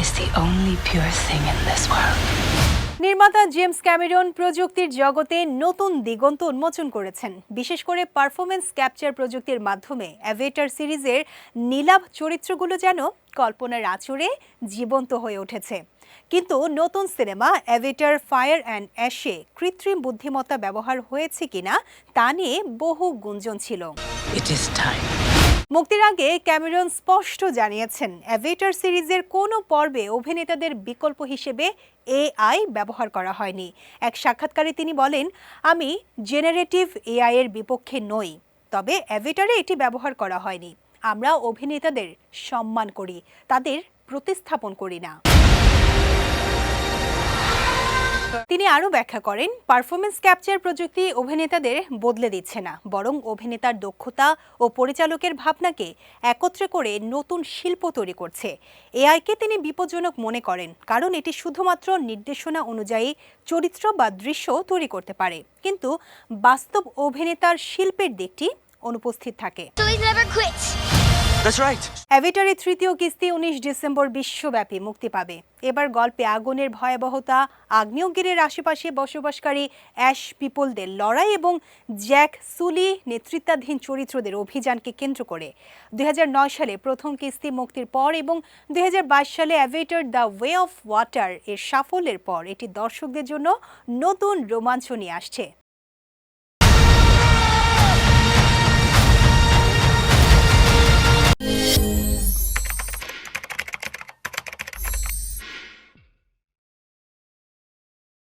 is the only pure thing in this world. নির্মাতা James Cameron প্রযুক্তির জগতে নতুন দিগন্ত উন্মোচন করেছেন বিশেষ করে পারফরমেন্স ক্যাপচার প্রযুক্তির মাধ্যমে অ্যাভেটার সিরিজের নীলাভ চরিত্রগুলো যেন কল্পনার আচরে জীবন্ত হয়ে উঠেছে কিন্তু নতুন সিনেমা অ্যাভেটার ফায়ার অ্যান্ড অ্যাশে কৃত্রিম বুদ্ধিমত্তা ব্যবহার হয়েছে কিনা তা নিয়ে বহু গুঞ্জন ছিল It is time. মুক্তির আগে ক্যামেরন স্পষ্ট জানিয়েছেন অ্যাভেটার সিরিজের কোনো পর্বে অভিনেতাদের বিকল্প হিসেবে এআই ব্যবহার করা হয়নি। এক সাক্ষাৎকারে তিনি বলেন, আমি জেনারেটিভ এআই এর বিপক্ষে নই, তবে অ্যাভেটারে এটি ব্যবহার করা হয়নি। আমরা অভিনেতাদের সম্মান করি, তাদের প্রতিস্থাপন করি না। তিনি আরও ব্যাখ্যা করেন পারফরমেন্স ক্যাপচার প্রযুক্তি অভিনেতাদের বদলে দিচ্ছে না, বরং অভিনেতার দক্ষতা ও পরিচালকের ভাবনাকে একত্রে করে নতুন শিল্প তৈরি করছে। এআইকে তিনি বিপজ্জনক মনে করেন, কারণ এটি শুধুমাত্র নির্দেশনা অনুযায়ী চরিত্র বা দৃশ্য তৈরি করতে পারে, কিন্তু বাস্তব অভিনেতার শিল্পের দিকটি অনুপস্থিত থাকে। অ্যাভেটারের তৃতীয় কিস্তি উনিশ ডিসেম্বর বিশ্বব্যাপী মুক্তি পাবে। এবার গল্পে আগুনের ভয়াবহতা, আগ্নেয়গিরির আশেপাশে বসবাসকারী অ্যাশ পিপলদের লড়াই এবং জ্যাক সুলি নেতৃত্বাধীন চরিত্রদের অভিযানকে কেন্দ্র করে। দুই হাজার নয় সালে প্রথম কিস্তি মুক্তির পর এবং দুই হাজার বাইশ সালে Avatar the way of water এর সাফল্যের পর এটি দর্শকদের জন্য নতুন রোমাঞ্চ নিয়ে আসছে।